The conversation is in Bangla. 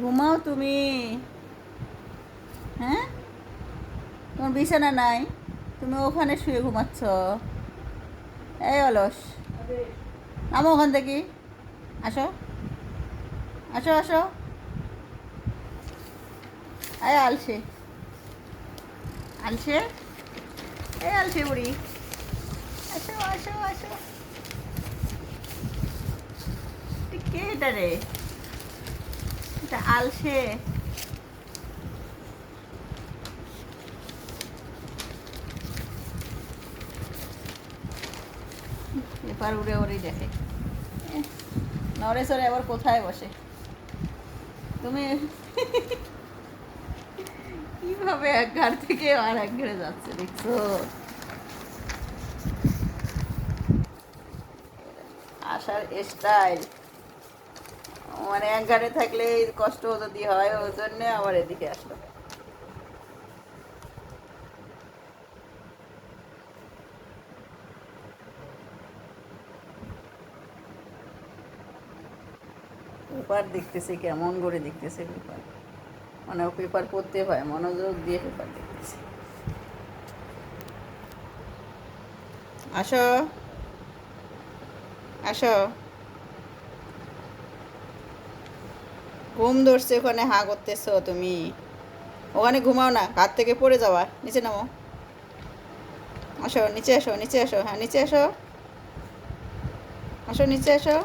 ঘুমাও তুমি। হ্যাঁ? তোমার বিছানা নাই, তুমি ওখানে শুয়ে ঘুমাচ্ছ। এই অলস। নামো ওখান থেকে। আসো। আসো আসো। এই আলসে। আলসে? এই আলসে বুড়ি। আসো আসো আসো। কে এটা রে? এটা আলসে। উড়ে উড়ে দেখে। নরেশ্বরে আবার কোথায় বসে? তুমি কীভাবে এক ঘর থেকে আর এক ঘরে যাচ্ছে দেখছ? আসার স্টাইল মানে এক ঘরে থাকলে কষ্ট দিয়ে হয়, ওই জন্য আবার এদিকে আসলো। পেপার দেখতেছে, কেমন করে দেখতেছে পেপার। মানে ও পেপার পড়তে হয়, মনোযোগ দিয়ে পেপার দেখতেছে। আসো। আসো। ঘুম ধরছে ওখানে, হা করতেছ তুমি। ওখানে ঘুমাও না হাত থেকে পড়ে যাওয়া নিচে নামো। আসো, নিচে আসো নিচে আসো হ্যাঁ নিচে আসো। আসো, নিচে আসো।